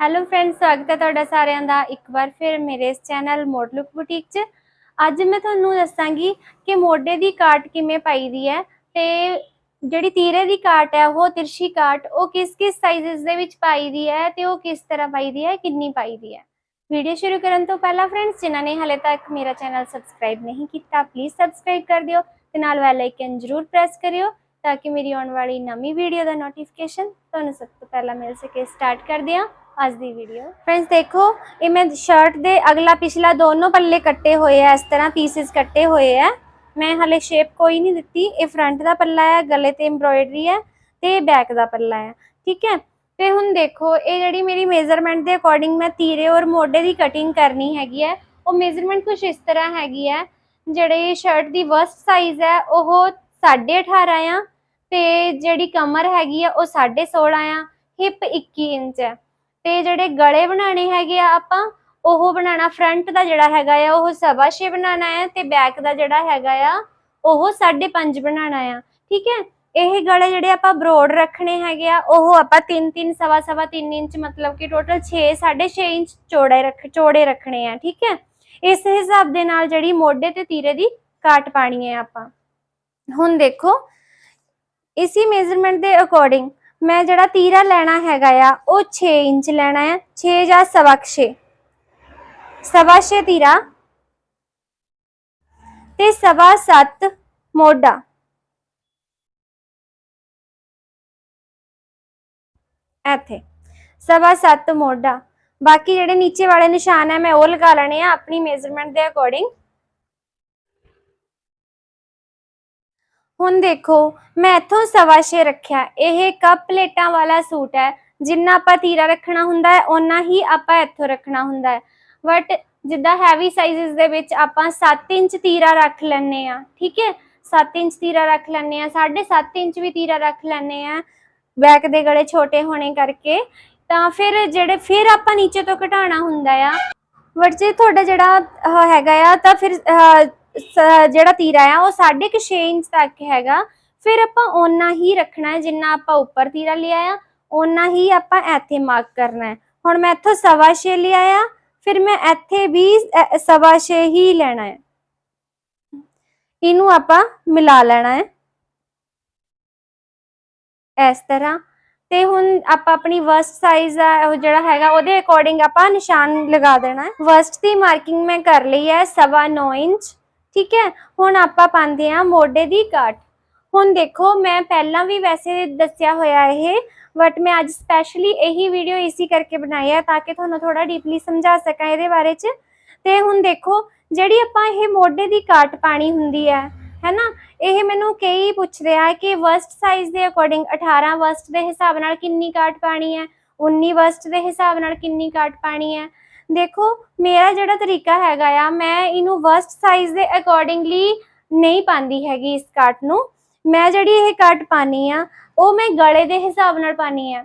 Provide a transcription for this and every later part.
Hello friend ਸਵਾਗਤ ਹੈ ਤੁਹਾਡਾ ਸਾਰਿਆਂ ਦਾ ਇੱਕ ਵਾਰ ਫਿਰ ਮੇਰੇ ਇਸ ਚੈਨਲ ਮੋਡ ਲੁੱਕ ਬੁਟੀਕ 'ਚ। ਅੱਜ ਮੈਂ ਤੁਹਾਨੂੰ ਦੱਸਾਂਗੀ ਕਿ ਮੋਢੇ ਦੀ ਕਾਟ ਕਿਵੇਂ ਪਾਈਦੀ ਹੈ ਤੇ ਜਿਹੜੀ ਤੀਰੇ ਦੀ ਕਾਟ ਹੈ, ਉਹ ਤਿਰਸ਼ੀ ਕਾਟ, ਉਹ ਕਿਸ ਕਿਸ ਸਾਈਜ਼ਸ ਦੇ ਵਿੱਚ ਪਾਈਦੀ ਹੈ ਤੇ ਉਹ ਕਿਸ ਤਰ੍ਹਾਂ ਪਾਈਦੀ ਹੈ, ਕਿੰਨੀ ਪਾਈਦੀ ਹੈ। ਵੀਡੀਓ ਸ਼ੁਰੂ ਕਰਨ ਤੋਂ ਪਹਿਲਾਂ ਫਰੈਂਡਸ ਜਿਨ੍ਹਾਂ ਨੇ ਹਲੇ ਤੱਕ ਮੇਰਾ ਚੈਨਲ ਸਬਸਕ੍ਰਾਈਬ ਨਹੀਂ ਕੀਤਾ ਪਲੀਜ਼ ਸਬਸਕ੍ਰਾਈਬ ਕਰ ਦਿਓ ਤੇ ਨਾਲ ਬੈਲ ਆਈਕਨ ਜ਼ਰੂਰ ਪ੍ਰੈਸ ਕਰਿਓ ਤਾਂ ਕਿ ਮੇਰੀ ਆਉਣ ਵਾਲੀ ਨਵੀਂ ਵੀਡੀਓ ਦਾ ਨੋਟੀਫਿਕੇਸ਼ਨ ਤੁਹਾਨੂੰ ਸਭ ਤੋਂ ਪਹਿਲਾਂ ਮਿਲ ਸਕੇ। ਸਟਾਰਟ ਕਰਦੇ ਹਾਂ। ਅੱਜ ਦੀ ਵੀਡੀਓ ਫਰੈਂਡਸ ਦੇਖੋ, ਇਹ ਮੈਂ ਸ਼ਰਟ ਦੇ ਅਗਲਾ ਪਿਛਲਾ ਦੋਨੋਂ ਪੱਲੇ ਕੱਟੇ ਹੋਏ ਆ, ਇਸ ਤਰ੍ਹਾਂ ਪੀਸਸ ਕੱਟੇ ਹੋਏ ਆ। ਮੈਂ ਹਲੇ ਸ਼ੇਪ ਕੋਈ ਨਹੀਂ ਦਿੱਤੀ। ਇਹ ਫਰੰਟ ਦਾ ਪੱਲਾ ਹੈ ਗਲੇ ਤੇ ਐਮਬ੍ਰੋਇਡਰੀ ਹੈ ਤੇ ਬੈਕ ਦਾ ਪੱਲਾ ਹੈ ਠੀਕ ਹੈ? ਤੇ ਹੁਣ ਦੇਖੋ, ਇਹ ਜਿਹੜੀ ਮੇਰੀ ਮੇਜ਼ਰਮੈਂਟ ਦੇ ਅਕੋਰਡਿੰਗ ਮੈਂ ਤੀਰੇ ਔਰ ਮੋਢੇ ਦੀ ਕਟਿੰਗ ਕਰਨੀ ਹੈਗੀ ਹੈ ਉਹ ਮੇਜ਼ਰਮੈਂਟ ਕੁਝ ਇਸ ਤਰ੍ਹਾਂ ਹੈਗੀ ਹੈ ਜਿਹੜੇ ਸ਼ਰਟ ਦੀ ਵਸਟ ਸਾਈਜ਼ ਹੈ ਉਹ 18.5 ਆ ਤੇ ਜਿਹੜੀ ਕਮਰ ਹੈਗੀ ਆ, ਉਹ 16.5 ਆ ਹਿਪ 21 ਇੰਚ ਹੈ ਤੇ ਜਿਹੜੇ ਗਲੇ ਬਣਾਣੇ ਹੈਗੇ ਆ ਆਪਾਂ, ਉਹ ਬਣਾਣਾ ਫਰੰਟ ਦਾ ਜਿਹੜਾ ਹੈਗਾ ਆ, ਉਹ ਸਵਾ ਛੇ ਬਣਾਣਾ ਹੈ ਤੇ ਬੈਕ ਦਾ ਜਿਹੜਾ ਹੈਗਾ ਆ, ਉਹ 5.5 ਬਣਾਣਾ ਆ। ਠੀਕ ਹੈ? ਇਹ ਗਲੇ ਜਿਹੜੇ ਆਪਾਂ ਬਰੋਡ ਰੱਖਣੇ ਹੈਗੇ ਆ, ਉਹ ਆਪਾਂ 3 3 ਸਵਾ ਸਵਾ 3 ਇੰਚ ਮਤਲਬ ਕਿ ਟੋਟਲ 6 6.5 ਇੰਚ ਚੌੜੇ ਰੱਖ, ਚੌੜੇ ਰੱਖਣੇ ਆ, ਠੀਕ ਹੈ? ਇਸ ਹਿਸਾਬ ਦੇ ਨਾਲ ਜਿਹੜੀ ਮੋਢੇ ਤੇ ਤੀਰੇ ਦੀ ਕਾਟ ਪਾਣੀ ਹੈ ਆਪਾਂ। ਹੁਣ ਦੇਖੋ, ਇਸੀ ਮੇਜ਼ਰਮੈਂਟ ਦੇ ਅਕੋਰਡਿੰਗ ਮੈਂ ਜਿਹੜਾ ਤੀਰਾ ਲੈਣਾ ਹੈਗਾ ਆ, ਉਹ 6 ਇੰਚ ਲੈਣਾ ਆ 6 ਜਾਂ ਸਵਾ ਕੁ ਛੇ। ਸਵਾ ਛੇ ਤੀਰਾ ਤੇ ਸਵਾ 7 ਮੋਢਾ। ਇੱਥੇ। ਸਵਾ 7 ਮੋਢਾ। ਬਾਕੀ ਜਿਹੜੇ ਨੀਚੇ ਵਾਲੇ ਨਿਸ਼ਾਨ ਹੈ ਮੈਂ ਉਹ ਲਗਾ ਲੈਣੇ ਆ, ਆਪਣੀ ਮੇਜ਼ਰਮੈਂਟ ਦੇ ਅਕੋਰਡਿੰਗ ਹੁਣ ਦੇਖੋ, ਮੈਂ ਇੱਥੋਂ ਸਵਾ ਛੇ ਰੱਖਿਆ। ਇਹ ਕੱਪ ਪਲੇਟਾਂ ਵਾਲਾ ਸੂਟ ਹੈ। ਜਿੰਨਾ ਆਪਾਂ ਤੀਰਾ ਰੱਖਣਾ ਹੁੰਦਾ ਹੈ, ਓਨਾ ਹੀ ਆਪਾਂ ਇੱਥੋਂ ਰੱਖਣਾ ਹੁੰਦਾ ਹੈ। ਬਟ ਜਿੱਦਾਂ ਹੈਵੀ ਸਾਈਜ਼ਸ ਦੇ ਵਿੱਚ ਆਪਾਂ 7 ਇੰਚ ਤੀਰਾ ਰੱਖ ਲੈਣੇ ਆ ਠੀਕ ਹੈ? 7 ਇੰਚ ਤੀਰਾ ਰੱਖ ਲੈਣੇ ਆ 7.5 ਇੰਚ ਵੀ ਤੀਰਾ ਰੱਖ ਲੈਣੇ ਆ ਬੈਕ ਦੇ ਗਲੇ ਛੋਟੇ ਹੋਣੇ ਕਰਕੇ। ਤਾਂ ਫਿਰ ਜਿਹੜੇ, ਫਿਰ ਆਪਾਂ ਨੀਚੇ ਤੋਂ ਘਟਾਉਣਾ ਹੁੰਦਾ ਆ। ਬਟ ਜੇ ਤੁਹਾਡਾ ਜਿਹੜਾ ਹੈਗਾ ਆ, ਤਾਂ ਫਿਰ ਜਿਹੜਾ ਤੀਰਾ ਆ, ਉਹ 6.5 ਇੰਚ ਤੱਕ ਹੈਗਾ। ਫਿਰ ਆਪਾਂ ਓਨਾ ਹੀ ਰੱਖਣਾ ਹੈ ਜਿੰਨਾ ਆਪਾਂ ਉੱਪਰ ਤੀਰਾ ਲਿਆ ਆ, ਓਨਾ ਹੀ ਆਪਾਂ ਇੱਥੇ ਮਾਰਕ ਕਰਨਾ ਹੈ। ਹੁਣ ਮੈਂ ਇੱਥੋਂ ਸਵਾ ਛੇ ਲਿਆ ਆ, ਫਿਰ ਮੈਂ ਇੱਥੇ ਵੀ, ਅ- ਸਵਾ ਛੇ ਹੀ ਲੈਣਾ ਹੈ। ਇਹਨੂੰ ਆਪਾਂ ਮਿਲਾ ਲੈਣਾ ਹੈ। ਇਸ ਤਰ੍ਹਾਂ। ਤੇ ਹੁਣ ਆਪਾਂ ਆਪਣੀ ਵਸਟ ਸਾਈਜ਼ ਆ ਉਹ ਜਿਹੜਾ ਹੈਗਾ, ਉਹਦੇ ਅਕੋਰਡਿੰਗ ਆਪਾਂ ਨਿਸ਼ਾਨ ਲਗਾ ਦੇਣਾ ਹੈ। ਵਸਟ ਦੀ ਮਾਰਕਿੰਗ ਮੈਂ ਕਰ ਲਈ ਹੈ ਸਵਾ 9 ਇੰਚ। ਠੀਕ ਹੈ? ਹੁਣ ਆਪਾਂ ਪਾਉਂਦੇ ਆ ਮੋਢੇ ਦੀ ਕਾਟ ਹੁਣ ਦੇਖੋ, ਮੈਂ ਪਹਿਲਾਂ ਵੀ ਵੈਸੇ ਦੱਸਿਆ ਹੋਇਆ ਇਹ ਬਟ ਮੈਂ ਅੱਜ ਸਪੈਸ਼ਲੀ ਇਹੀ ਵੀਡੀਓ ਇਸੀ ਕਰਕੇ ਬਣਾਈ ਹੈ ਤਾਂ ਕਿ ਤੁਹਾਨੂੰ ਥੋੜਾ ਡੀਪਲੀ ਸਮਝਾ ਸਕਾਂ ਇਹਦੇ ਬਾਰੇ ਚ। ਤੇ ਹੁਣ ਦੇਖੋ, ਜਿਹੜੀ ਆਪਾਂ ਇਹ ਮੋਢੇ ਦੀ ਕਾਟ ਪਾਣੀ ਹੁੰਦੀ ਹੈ, ਹੈਨਾ? ਇਹ ਮੈਨੂੰ ਕਈ ਪੁੱਛਦੇ ਆ ਕਿ ਵਸਟ ਸਾਈਜ਼ ਦੇ ਅਕੋਰਡਿੰਗ 18 ਵਸਟ ਦੇ ਹਿਸਾਬ ਨਾਲ ਕਿੰਨੀ ਕਾਟ ਪਾਣੀ ਹੈ 19 ਵਸਟ ਦੇ ਹਿਸਾਬ ਨਾਲ ਕਿੰਨੀ ਕਾਟ ਪਾਣੀ ਹੈ। ਦੇਖੋ, ਮੇਰਾ ਜਿਹੜਾ ਤਰੀਕਾ ਹੈਗਾ ਆ, ਮੈਂ ਇਹਨੂੰ ਵਸਟ ਸਾਈਜ਼ ਦੇ ਅਕੋਰਡਿੰਗਲੀ ਨਹੀਂ ਪਾਉਂਦੀ ਹੈਗੀ ਇਸ ਕੱਟ ਨੂੰ। ਮੈਂ ਜਿਹੜੀ ਇਹ ਕੱਟ ਪਾਣੀ ਆ, ਉਹ ਮੈਂ ਗਲੇ ਦੇ ਹਿਸਾਬ ਨਾਲ ਪਾਣੀ ਆ।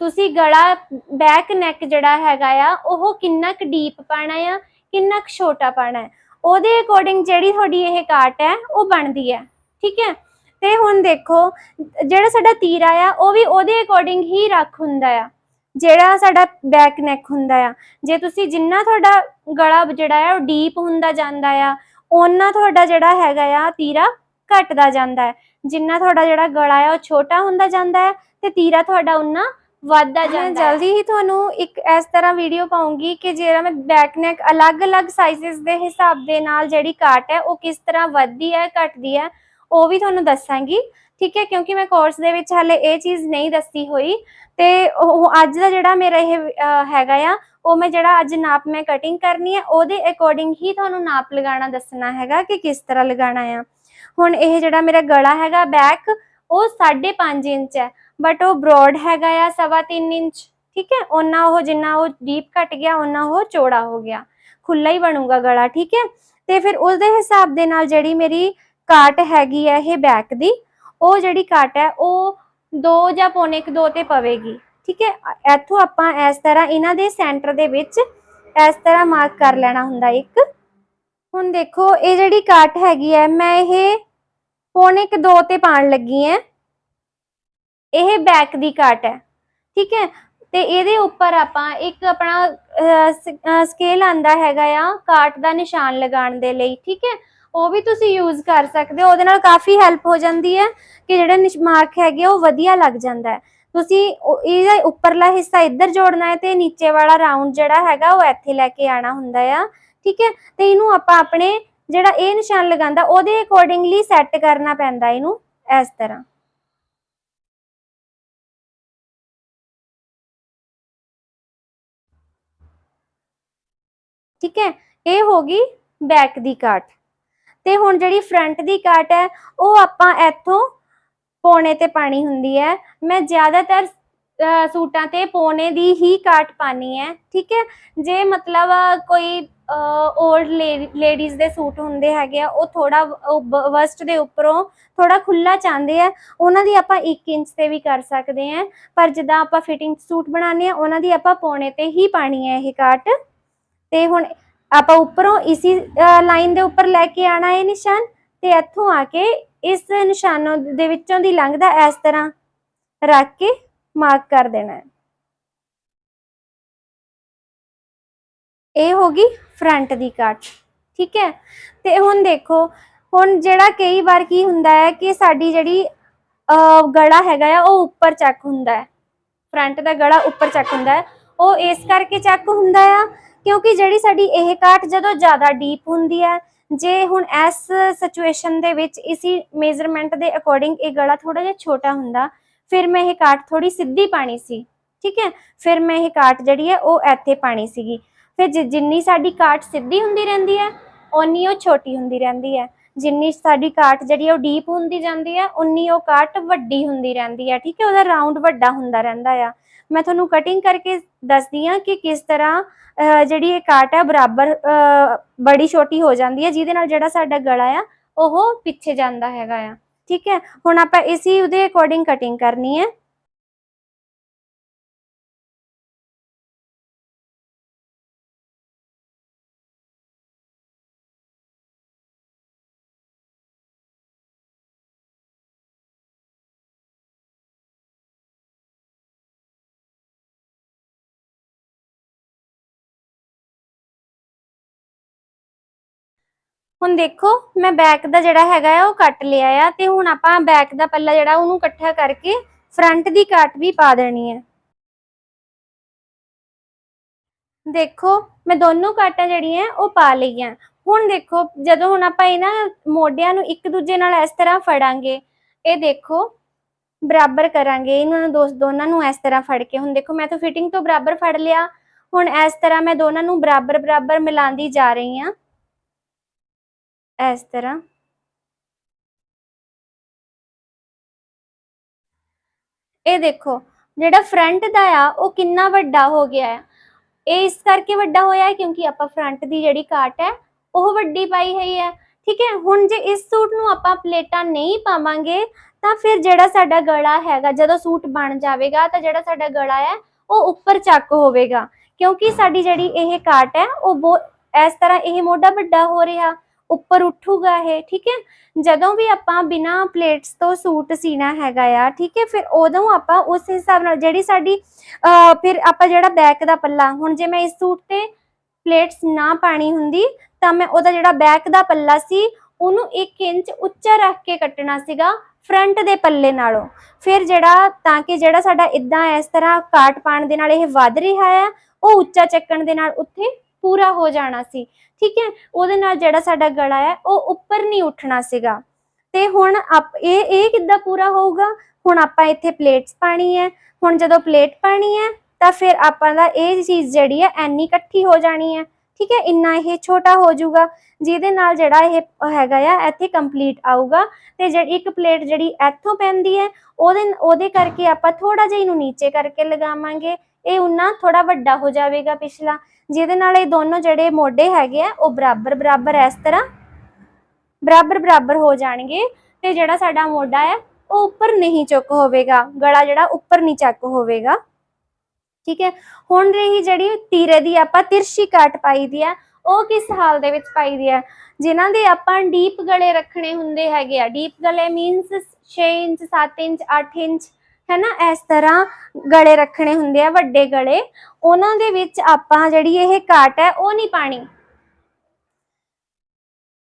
ਤੁਸੀਂ ਗਲਾ ਬੈਕ ਨੈਕ ਜਿਹੜਾ ਹੈਗਾ ਆ, ਉਹ ਕਿੰਨਾ ਕੁ ਡੀਪ ਪਾਣਾ ਆ, ਕਿੰਨਾ ਕੁ ਛੋਟਾ ਪਾਣਾ ਹੈ ਉਹਦੇ ਅਕੋਰਡਿੰਗ ਜਿਹੜੀ ਤੁਹਾਡੀ ਇਹ ਕਾਟ ਹੈ, ਉਹ ਬਣਦੀ ਹੈ ਠੀਕ ਹੈ? ਤੇ ਹੁਣ ਦੇਖੋ, ਜਿਹੜਾ ਸਾਡਾ ਤੀਰਾ ਆ, ਉਹ ਵੀ ਉਹਦੇ ਅਕੋਰਡਿੰਗ ਹੀ ਰੱਖ ਹੁੰਦਾ ਆ। ਜਿਹੜਾ ਸਾਡਾ ਬੈਕ ਨੈਕ ਹੁੰਦਾ ਆ ਜੇ ਤੁਸੀਂ ਜਿੰਨਾ ਤੁਹਾਡਾ ਗਲਾ ਜਿਹੜਾ ਆ ਉਹ ਡੀਪ ਹੁੰਦਾ ਜਾਂਦਾ ਆ ਓਨਾ ਤੁਹਾਡਾ ਜਿਹੜਾ ਹੈਗਾ ਆ ਤੀਰਾ ਘਟਦਾ ਜਾਂਦਾ ਹੈ ਜਿੰਨਾ ਤੁਹਾਡਾ ਜਿਹੜਾ ਗਲਾ ਆ ਉਹ ਛੋਟਾ ਹੁੰਦਾ ਜਾਂਦਾ ਹੈ ਤੇ ਤੀਰਾ ਤੁਹਾਡਾ ਉਨਾ ਵੱਧਦਾ ਜਾਂਦਾ ਹੈ ਜਲਦੀ ਹੀ ਤੁਹਾਨੂੰ ਇੱਕ ਇਸ ਤਰ੍ਹਾਂ ਵੀਡੀਓ ਪਾਉਂਗੀ ਕਿ ਜਿਹੜਾ ਮੈਂ ਬੈਕ ਨੈਕ ਅਲੱਗ-ਅਲੱਗ ਸਾਈਜ਼ਸ ਦੇ ਹਿਸਾਬ ਦੇ ਨਾਲ ਜਿਹੜੀ ਕਾਟ ਹੈ ਉਹ ਕਿਸ ਤਰ੍ਹਾਂ ਵੱਧਦੀ ਹੈ ਘਟਦੀ ਹੈ ਉਹ ਵੀ ਤੁਹਾਨੂੰ ਦੱਸਾਂਗੀ। ਠੀਕ ਹੈ, ਕਿਉਂਕਿ ਮੈਂ ਕੋਰਸ ਦੇ ਵਿੱਚ ਹਾਲੇ ਇਹ ਚੀਜ਼ ਨਹੀਂ ਦੱਸੀ ਹੋਈ ਤੇ ਉਹ ਅੱਜ ਦਾ ਜਿਹੜਾ ਮੇਰਾ ਇਹ ਹੈਗਾ ਆ, ਉਹ ਮੈਂ ਜਿਹੜਾ ਅੱਜ ਨਾਪ ਮੈਂ ਕਟਿੰਗ ਕਰਨੀ ਹੈ ਉਹਦੇ ਅਕੋਰਡਿੰਗ ਹੀ ਤੁਹਾਨੂੰ ਨਾਪ ਲਗਾਉਣਾ ਦੱਸਣਾ ਹੈਗਾ ਕਿ ਕਿਸ ਤਰ੍ਹਾਂ ਲਗਾਉਣਾ ਆ। ਹੁਣ ਇਹ ਜਿਹੜਾ ਮੇਰਾ ਗਲਾ ਹੈਗਾ ਬੈਕ ਉਹ 5.5 ਇੰਚ ਹੈ ਬਟ ਉਹ ਬ੍ਰੌਡ ਹੈਗਾ ਆ ਸਵਾ 3 ਇੰਚ, ਠੀਕ ਹੈ ਉਹਨਾਂ ਉਹ ਜਿੰਨਾ ਉਹ ਡੀਪ ਘਟ ਗਿਆ ਉਹਨਾਂ ਉਹ ਚੌੜਾ ਹੋ ਗਿਆ ਖੁੱਲਾ ਹੀ ਬਣੂਗਾ ਗਲਾ, ਠੀਕ ਹੈ। ਤੇ ਫਿਰ ਉਸਦੇ ਹਿਸਾਬ ਦੇ ਨਾਲ ਜਿਹੜੀ ਮੇਰੀ ਕਾਟ ਹੈਗੀ ਹੈ ਇਹ ਬੈਕ ਦੀ ਉਹ ਜਿਹੜੀ ਕਾਟ ਹੈ, ਉਹ 2 ਜਾਂ ਪੌਣੇ ਕੁ ਦੋ ਤੇ ਪਵੇਗੀ। ਠੀਕ ਹੈ? ਇੱਥੋਂ ਆਪਾਂ ਇਸ ਤਰ੍ਹਾਂ ਇਹਨਾਂ ਦੇ ਸੈਂਟਰ ਦੇ ਵਿੱਚ ਇਸ ਤਰ੍ਹਾਂ ਮਾਰਕ ਕਰ ਲੈਣਾ ਹੁੰਦਾ ਇੱਕ। ਹੁਣ ਦੇਖੋ, ਇਹ ਜਿਹੜੀ ਕਾਟ ਹੈਗੀ ਹੈ, ਮੈਂ ਇਹ ਪੌਣੇ ਕੁ ਦੋ ਤੇ ਪਾਣ ਲੱਗੀ ਹੈ। ਇਹ ਬੈਕ ਦੀ ਕਾਟ ਹੈ। ਠੀਕ ਹੈ? ਤੇ ਇਹਦੇ ਉੱਪਰ ਆਪਾਂ ਇੱਕ ਆਪਣਾ ਸਕੇਲ ਆਂਦਾ ਹੈਗਾ ਆ ਕਾਟ ਦਾ ਨਿਸ਼ਾਨ ਲਗਾਉਣ ਦੇ ਲਈ। ਠੀਕ ਹੈ? ਉਹ ਵੀ ਤੁਸੀਂ ਯੂਜ਼ ਕਰ ਸਕਦੇ ਹੋ। ਉਹਦੇ ਨਾਲ ਕਾਫੀ ਹੈਲਪ ਹੋ ਜਾਂਦੀ ਹੈ ਕਿ ਜਿਹੜਾ ਨਿਸ਼ਮਾਰਕ ਹੈਗੇ ਆ, ਉਹ ਵਧੀਆ ਲੱਗ ਜਾਂਦਾ ਹੈ। ਤੁਸੀਂ ਉਹ- ਇਹਦਾ ਉੱਪਰਲਾ ਹਿੱਸਾ ਇੱਧਰ ਜੋੜਨਾ ਹੈ ਤੇ ਨੀਚੇ ਵਾਲਾ ਰਾਉਂਡ ਜਿਹੜਾ ਹੈਗਾ ਉਹ ਇੱਥੇ ਲੈ ਕੇ ਆਣਾ ਹੁੰਦਾ ਆ। ਠੀਕ ਹੈ? ਤੇ ਇਹਨੂੰ ਆਪਾਂ ਆਪਣੇ ਜਿਹੜਾ ਇਹ ਨਿਸ਼ਾਨ ਲਗਾਉਂਦਾ ਉਹਦੇ ਅਕੋਰਡਿੰਗਲੀ ਸੈੱਟ ਕਰਨਾ ਪੈਂਦਾ ਇਹਨੂੰ ਇਸ ਤਰ੍ਹਾਂ। ਠੀਕ ਹੈ? ਇਹ ਹੋ ਗਈ ਬੈਕ ਦੀ ਕਾਟ ਤੇ ਹੁਣ ਜਿਹੜੀ ਫਰੰਟ ਦੀ ਕਾਟ ਹੈ ਉਹ ਆਪਾਂ ਇੱਥੋਂ ਪੌਣੇ ਤੇ ਪਾਣੀ ਹੁੰਦੀ ਹੈ। ਮੈਂ ਜ਼ਿਆਦਾਤਰ ਸੂਟਾਂ ਤੇ ਪੌਣੇ ਦੀ ਹੀ ਕਾਟ ਪਾਣੀ ਹੈ ਠੀਕ ਹੈ? ਜੇ ਮਤਲਬ ਅਹ, ਕੋਈ 올ਡ ਲੇਡੀਜ਼ ਦੇ ਸੂਟ ਹੁੰਦੇ ਹੈਗੇ ਆ ਉਹ ਥੋੜਾ ਵਸਟ ਦੇ ਉੱਪਰੋਂ ਥੋੜਾ ਖੁੱਲਾ ਚਾਹੁੰਦੇ ਆ ਉਹਨਾਂ ਦੀ ਆਪਾਂ 1 ਇੰਚ ਤੇ ਵੀ ਕਰ ਸਕਦੇ ਆ ਪਰ ਜਿੱਦਾਂ ਆਪਾਂ ਫਿਟਿੰਗ ਸੂਟ ਬਣਾਉਂਦੇ ਆ ਉਹਨਾਂ ਦੀ ਆਪਾਂ ਪੌਣੇ ਤੇ ਹੀ ਪਾਣੀ ਹੈ ਇਹ ਕਾਟ ਤੇ ਹੁਣ ਆਪਾਂ ਉੱਪਰੋਂ ਇਸੀ ਲਾਈਨ ਦੇ ਉੱਪਰ ਲੈ ਕੇ ਆਣਾ ਇਹ ਨਿਸ਼ਾਨ ਤੇ ਇੱਥੋਂ ਆ ਕੇ ਇਸ ਨਿਸ਼ਾਨੋਂ ਦੇ ਵਿੱਚੋਂ ਦੀ ਲੰਘਦਾ ਇਸ ਤਰ੍ਹਾਂ ਰੱਖ ਕੇ ਮਾਰਕ ਕਰ ਦੇਣਾ ਹੈ। ਇਹ ਹੋ ਗਈ ਫਰੰਟ ਦੀ ਕੱਟ ਠੀਕ ਹੈ? ਤੇ ਹੁਣ ਦੇਖੋ ਹੁਣ ਜਿਹੜਾ ਕਈ ਵਾਰ ਕੀ ਹੁੰਦਾ ਹੈ ਕਿ ਸਾਡੀ ਜਿਹੜੀ ਅਹ, ਗਲਾ ਹੈਗਾ ਆ ਉਹ ਉੱਪਰ ਚੱਕ ਹੁੰਦਾ ਹੈ। ਫਰੰਟ ਦਾ ਗਲਾ ਉੱਪਰ ਚੱਕ ਹੁੰਦਾ ਹੈ। ਉਹ ਇਸ ਕਰਕੇ ਚੈੱਕ ਹੁੰਦਾ ਆ, ਕਿਉਂਕਿ ਜਿਹੜੀ ਸਾਡੀ ਇਹ ਕਾਟ ਜਦੋਂ ਜ਼ਿਆਦਾ ਡੀਪ ਹੁੰਦੀ ਹੈ ਜੇ ਹੁਣ ਇਸ ਸਿਚੁਏਸ਼ਨ ਦੇ ਵਿੱਚ ਇਸੀ ਮੇਜ਼ਰਮੈਂਟ ਦੇ ਅਕੋਰਡਿੰਗ ਇਹ ਗਲਾ ਥੋੜਾ ਜਿਹਾ ਛੋਟਾ ਹੁੰਦਾ, ਫਿਰ ਮੈਂ ਇਹ ਕਾਟ ਥੋੜੀ ਸਿੱਧੀ ਪਾਣੀ ਸੀ, ਠੀਕ ਹੈ, ਫਿਰ ਮੈਂ ਇਹ ਕਾਟ ਜਿਹੜੀ ਹੈ ਉਹ ਇੱਥੇ ਪਾਣੀ ਸੀਗੀ, ਫਿਰ ਜਿ- ਜਿੰਨੀ ਸਾਡੀ ਕਾਟ ਸਿੱਧੀ ਹੁੰਦੀ ਰਹਿੰਦੀ ਹੈ, ਓਨੀ ਉਹ ਛੋਟੀ ਹੁੰਦੀ ਰਹਿੰਦੀ ਹੈ। ਜਿੰਨੀ ਸਾਡੀ ਕਾਟ ਜਿਹੜੀ ਉਹ ਡੀਪ ਹੁੰਦੀ ਜਾਂਦੀ ਹੈ ਉਨੀ ਉਹ ਕਾਟ ਵੱਡੀ ਹੁੰਦੀ ਰਹਿੰਦੀ ਹੈ ਠੀਕ ਹੈ ਉਹਦਾ ਰਾਉਂਡ ਵੱਡਾ ਹੁੰਦਾ ਰਹਿੰਦਾ ਆ। ਮੈਂ ਤੁਹਾਨੂੰ ਕਟਿੰਗ ਕਰਕੇ ਦੱਸਦੀ ਹਾਂ ਕਿ ਕਿਸ ਤਰ੍ਹਾਂ ਜਿਹੜੀ ਇਹ ਕਾਟ ਆ ਬਰਾਬਰ ਬੜੀ ਛੋਟੀ ਹੋ ਜਾਂਦੀ ਹੈ ਜਿਹਦੇ ਨਾਲ ਜਿਹੜਾ ਸਾਡਾ ਗਲਾ ਆ, ਉਹ ਪਿੱਛੇ ਜਾਂਦਾ ਹੈਗਾ ਆ, ਠੀਕ ਹੈ ਹੁਣ ਆਪਾਂ ਇਸੀ ਉਹਦੇ ਅਕੋਰਡਿੰਗ ਕਟਿੰਗ ਕਰਨੀ ਹੈ ਹੁਣ ਦੇਖੋ, ਮੈਂ ਬੈਕ ਦਾ ਜਿਹੜਾ ਹੈਗਾ ਆ, ਉਹ ਕੱਟ ਲਿਆ ਆ ਤੇ ਹੁਣ ਆਪਾਂ ਬੈਕ ਦਾ ਪੱਲਾ ਜਿਹੜਾ, ਉਹਨੂੰ ਇਕੱਠਾ ਕਰਕੇ ਫਰੰਟ ਦੀ ਕਾਟ ਵੀ ਪਾ ਦੇਣੀ ਹੈ ਦੇਖੋ, ਮੈਂ ਦੋਨੋਂ ਕਾਟਾਂ ਜਿਹੜੀਆਂ, ਉਹ ਪਾ ਲਈਆਂ। ਹੁਣ ਦੇਖੋ, ਜਦੋਂ ਹੁਣ ਆਪਾਂ ਇਹਨਾਂ ਮੋਢਿਆਂ ਨੂੰ ਇੱਕ ਦੂਜੇ ਨਾਲ ਇਸ ਤਰ੍ਹਾਂ ਫੜਾਂਗੇ, ਇਹ ਦੇਖੋ, ਬਰਾਬਰ ਕਰਾਂਗੇ। ਇਹਨਾਂ ਨੂੰ ਦੋ ਦੋਨਾਂ ਨੂੰ ਇਸ ਤਰ੍ਹਾਂ ਫੜ ਕੇ। ਹੁਣ ਦੇਖੋ, ਮੈਂ ਤਾਂ ਫਿਟਿੰਗ ਤੋਂ ਬਰਾਬਰ ਫੜ ਲਿਆ। ਹੁਣ ਇਸ ਤਰ੍ਹਾਂ ਮੈਂ ਦੋਨਾਂ ਨੂੰ ਬਰਾਬਰ ਬਰਾਬਰ ਮਿਲਾਉਂਦੀ ਜਾ ਰਹੀ ਹਾਂ। ਇਸ ਤਰ੍ਹਾਂ ਇਹ ਦੇਖੋ, ਜਿਹੜਾ ਫਰੰਟ ਦਾ ਆ, ਉਹ ਕਿੰਨਾ ਵੱਡਾ ਹੋ ਗਿਆ ਹੈ ਇਹ ਇਸ ਕਰਕੇ ਵੱਡਾ ਹੋਇਆ ਹੈ ਕਿਉਂਕਿ ਆਪਾਂ ਫਰੰਟ ਦੀ ਜਿਹੜੀ ਕਾਟ ਹੈ, ਉਹ ਵੱਡੀ ਪਾਈ ਹੋਈ ਹੈ। ਠੀਕ ਹੈ, ਹੁਣ ਜੇ ਇਸ ਸੂਟ ਨੂੰ ਆਪਾਂ ਪਲੇਟਾਂ ਨਹੀਂ ਪਾਵਾਂਗੇ, ਤਾਂ ਫਿਰ ਜਿਹੜਾ ਸਾਡਾ ਗਲਾ ਹੈਗਾ, ਜਦੋਂ ਸੂਟ ਬਣ ਜਾਵੇਗਾ, ਤਾਂ ਜਿਹੜਾ ਸਾਡਾ ਗਲਾ ਹੈ, ਉਹ ਉੱਪਰ ਚੱਕ ਹੋਵੇਗਾ। ਕਿਉਂਕਿ ਸਾਡੀ ਜਿਹੜੀ ਇਹ ਕਾਟ ਹੈ, ਉਹ ਬਹੁਤ ਇਸ ਤਰ੍ਹਾਂ ਇਹ ਮੋਢਾ ਵੱਡਾ ਹੋ ਰਿਹਾ। ਉੱਪਰ ਉੱਠੂਗਾ ਇਹ, ਠੀਕ ਹੈ? ਜਦੋਂ ਵੀ ਆਪਾਂ ਬਿਨਾ ਪਲੇਟਸ ਤੋਂ ਸੂਟ ਸੀਣਾ ਹੈਗਾ ਆ, ਠੀਕ ਹੈ, ਫਿਰ ਉਦੋਂ ਆਪਾਂ ਉਸ ਹਿਸਾਬ ਨਾਲ ਜਿਹੜੀ ਸਾਡੀ ਫਿਰ ਆਪਾਂ ਜਿਹੜਾ ਬੈਕ ਦਾ ਪੱਲਾ, ਹੁਣ ਜੇ ਮੈਂ ਇਸ ਸੂਟ ਤੇ ਪਲੇਟਸ ਨਾ ਪਾਣੀ ਹੁੰਦੀ, ਤਾਂ ਮੈਂ ਉਹਦਾ ਜਿਹੜਾ ਬੈਕ ਦਾ ਪੱਲਾ ਸੀ, ਉਹਨੂੰ 1 ਇੰਚ ਉੱਚਾ ਰੱਖ ਕੇ ਕੱਟਣਾ ਸੀਗਾ ਫਰੰਟ ਦੇ ਪੱਲੇ ਨਾਲੋਂ। ਫਿਰ ਜਿਹੜਾ, ਤਾਂ ਕਿ ਜਿਹੜਾ ਸਾਡਾ ਇਦਾਂ ਇਸ ਤਰ੍ਹਾਂ ਕਾਟ ਪਾਣ ਦੇ ਨਾਲ ਇਹ ਵੱਧ ਰਿਹਾ ਹੈ ਉਹ ਉੱਚਾ ਚੱਕਣ ਦੇ ਨਾਲ ਉੱਥੇ ਪੂਰਾ ਹੋ ਜਾਣਾ ਸੀ, ਠੀਕ ਹੈ? ਉਹਦੇ ਨਾਲ ਜਿਹੜਾ ਸਾਡਾ ਗਲਾ ਹੈ, ਉਹ ਉੱਪਰ ਨਹੀਂ ਉੱਠਣਾ ਸੀਗਾ। ਤੇ ਹੁਣ ਇਹ ਇਹ ਕਿੱਦਾਂ ਪੂਰਾ ਹੋਊਗਾ? ਹੁਣ ਆਪਾਂ ਇੱਥੇ ਪਲੇਟਸ ਪਾਣੀ ਹੈ। ਹੁਣ ਜਦੋਂ ਪਲੇਟ ਪਾਣੀ ਹੈ, ਤਾਂ ਫਿਰ ਆਪਾਂ ਦਾ ਇਹ ਚੀਜ਼ ਜਿਹੜੀ ਹੈ, ਐਨੀ ਇਕੱਠੀ ਹੋ ਜਾਣੀ ਹੈ। ਠੀਕ ਹੈ? ਇੰਨਾ ਇਹ ਛੋਟਾ ਹੋ ਜਾਊਗਾ, ਜਿਹਦੇ ਨਾਲ ਜਿਹੜਾ ਇਹ ਹੈਗਾ ਆ, ਇੱਥੇ ਕੰਪਲੀਟ ਆਊਗਾ। ਤੇ ਜਿਹੜੀ ਇੱਕ ਪਲੇਟ ਜਿਹੜੀ ਇੱਥੋਂ ਪੈਂਦੀ ਹੈ, ਉਹਦੇ ਉਹਦੇ ਕਰਕੇ ਆਪਾਂ ਥੋੜਾ ਜਿਹਾ ਇਹਨੂੰ ਨੀਚੇ ਕਰਕੇ ਲਗਾਵਾਂਗੇ। ਇਹ ਉਨਾ ਥੋੜਾ ਵੱਡਾ ਹੋ ਜਾਵੇਗਾ ਪਿਛਲਾ। ਜਿਹਦੇ ਨਾਲ ਇਹ ਦੋਨੋਂ ਜਿਹੜੇ ਮੋਢੇ ਹੈਗੇ ਆ, ਉਹ ਬਰਾਬਰ ਬਰਾਬਰ ਇਸ ਤਰ੍ਹਾਂ ਬਰਾਬਰ ਬਰਾਬਰ ਹੋ ਜਾਣਗੇ ਤੇ ਜਿਹੜਾ ਸਾਡਾ ਮੋਢਾ ਹੈ ਉਹ ਉੱਪਰ ਨਹੀਂ ਚੁੱਕ ਹੋਵੇਗਾ, ਗਲਾ ਜਿਹੜਾ ਉੱਪਰ ਨਹੀਂ ਚੱਕ ਹੋਵੇਗਾ। ਠੀਕ ਹੈ? ਹੁਣ ਰਹੀ ਜਿਹੜੀ ਤੀਰੇ ਦੀ ਆਪਾਂ ਤਿਰਸ਼ੀ ਕਾਟ ਪਾਈ ਦੀ ਆ, ਉਹ ਕਿਸ ਹਾਲ ਦੇ ਵਿੱਚ ਪਾਈ ਦੀ ਆ? ਜਿਨ੍ਹਾਂ ਦੇ ਆਪਾਂ ਡੀਪ ਗਲੇ ਰੱਖਣੇ ਹੁੰਦੇ ਹੈਗੇ ਆ। ਡੀਪ ਗਲੇ ਮੀਨਸ 6 ਇੰਚ 7 ਇੰਚ 8 ਇੰਚ ਹੈ ਇਸ ਤਰ੍ਹਾਂ ਗਲੇ ਰੱਖਣੇ ਹੁੰਦੇ ਆ, ਵੱਡੇ ਗਲੇ। ਉਹਨਾਂ ਦੇ ਵਿੱਚ ਆਪਾਂ ਜਿਹੜੀ ਇਹ ਕਾਟ ਹੈ, ਉਹ ਨਹੀਂ ਪਾਣੀ।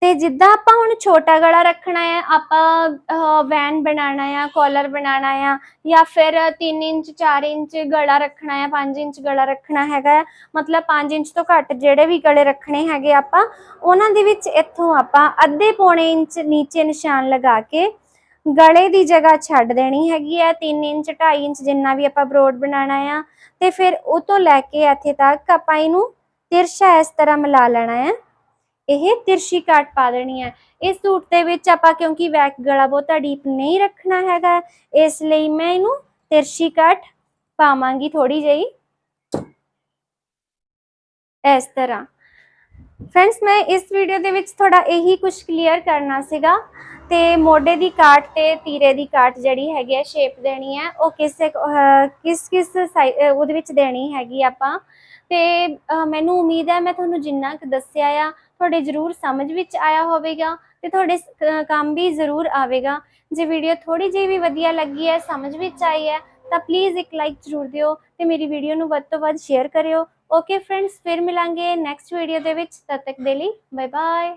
ਤੇ ਜਿੱਦਾਂ ਆਪਾਂ ਹੁਣ ਛੋਟਾ ਗਲਾ ਰੱਖਣਾ ਹੈ, ਆਪਾਂ ਵੈਨ ਬਣਾਉਣਾ ਆ ਕਾਲਰ ਬਣਾਉਣਾ ਆ, ਜਾਂ ਫਿਰ 3 ਇੰਚ 4 ਇੰਚ ਗਲਾ ਰੱਖਣਾ ਹੈ 5 ਇੰਚ ਗਲਾ ਰੱਖਣਾ ਹੈਗਾ ਮਤਲਬ 5 ਇੰਚ ਤੋਂ ਘੱਟ ਜਿਹੜੇ ਵੀ ਗਲੇ ਰੱਖਣੇ ਹੈਗੇ ਆਪਾਂ, ਉਹਨਾਂ ਦੇ ਵਿੱਚ ਇੱਥੋਂ ਆਪਾਂ ਅੱਧੇ ਪੌਣੇ ਇੰਚ ਨੀਚੇ ਨਿਸ਼ਾਨ ਲਗਾ ਕੇ ਗਲੇ ਦੀ ਜਗ੍ਹਾ ਛੱਡ ਦੇਣੀ ਹੈਗੀ ਹੈ 3 ਇੰਚ 2.5 ਇੰਚ ਜਿੰਨਾ ਵੀ ਆਪਾਂ ਬਰੋਡ ਬਣਾਉਣਾ ਆ, ਤੇ ਫਿਰ ਉਹ ਤੋਂ ਲੈ ਕੇ ਇੱਥੇ ਤੱਕ ਆਪਾਂ ਇਹਨੂੰ ਤਿਰਛਾ ਇਸ ਤਰ੍ਹਾਂ ਮਿਲਾ ਲੈਣਾ ਹੈ ਇਹ ਤਿਰਛੀ ਕਾਟ ਪਾ ਦੇਣੀ ਹੈ ਇਸ ਸੂਟ ਦੇ ਵਿੱਚ ਆਪਾਂ ਕਿਉਂਕਿ ਵੈਕ ਗਲਾ ਬਹੁਤਾ ਡੀਪ ਨਹੀਂ ਰੱਖਣਾ ਹੈਗਾ, ਇਸ ਲਈ ਮੈਂ ਇਹਨੂੰ ਤਿਰਛੀ ਕਾਟ ਪਾਵਾਂਗੀ ਥੋੜੀ ਜਿਹੀ। ਇਸ ਤਰ੍ਹਾਂ। ਫਰੈਂਡਸ, ਮੈਂ ਇਸ ਵੀਡੀਓ ਦੇ ਵਿੱਚ ਥੋੜਾ ਇਹੀ ਕੁਝ ਕਲੀਅਰ ਕਰਨਾ ਸੀਗਾ। ਤੇ ਮੋਢੇ ਦੀ ਕਾਟ ਤੇ ਤੀਰੇ ਦੀ ਕਾਟ ਜਿਹੜੀ ਹੈਗੀ ਹੈ ਸ਼ੇਪ ਦੇਣੀ ਹੈ ਉਹ ਕਿਸੇ ਕਿਸ ਕਿਸ ਸਾਈ- ਉਹਦੇ ਵਿੱਚ ਦੇਣੀ ਹੈਗੀ ਆਪਾਂ। ਤੇ ਮੈਨੂੰ ਉਮੀਦ ਹੈ ਮੈਂ ਤੁਹਾਨੂੰ ਜਿੰਨਾ ਕੁ ਦੱਸਿਆ ਆ, ਤੁਹਾਡੇ ਜ਼ਰੂਰ ਸਮਝ ਵਿੱਚ ਆਇਆ ਹੋਵੇਗਾ ਤੇ ਤੁਹਾਡੇ ਕੰਮ ਵੀ ਜ਼ਰੂਰ ਆਵੇਗਾ। ਜੇ ਵੀਡੀਓ ਥੋੜੀ ਜਿਹੀ ਵੀ ਵਧੀਆ ਲੱਗੀ ਹੈ, ਸਮਝ ਵਿੱਚ ਆਈ ਹੈ, ਤਾਂ ਪਲੀਜ਼ ਇੱਕ ਲਾਈਕ ਜ਼ਰੂਰ ਦਿਓ ਤੇ ਮੇਰੀ ਵੀਡੀਓ ਨੂੰ ਵੱਧ ਤੋਂ ਵੱਧ ਸ਼ੇਅਰ ਕਰਿਓ। ਓਕੇ ਫਰੈਂਡਸ ਫਿਰ ਮਿਲਾਂਗੇ ਨੈਕਸਟ ਵੀਡੀਓ ਦੇ ਵਿੱਚ। ਤਦ ਤੱਕ ਦੇ ਲਈ ਬਾਏ ਬਾਏ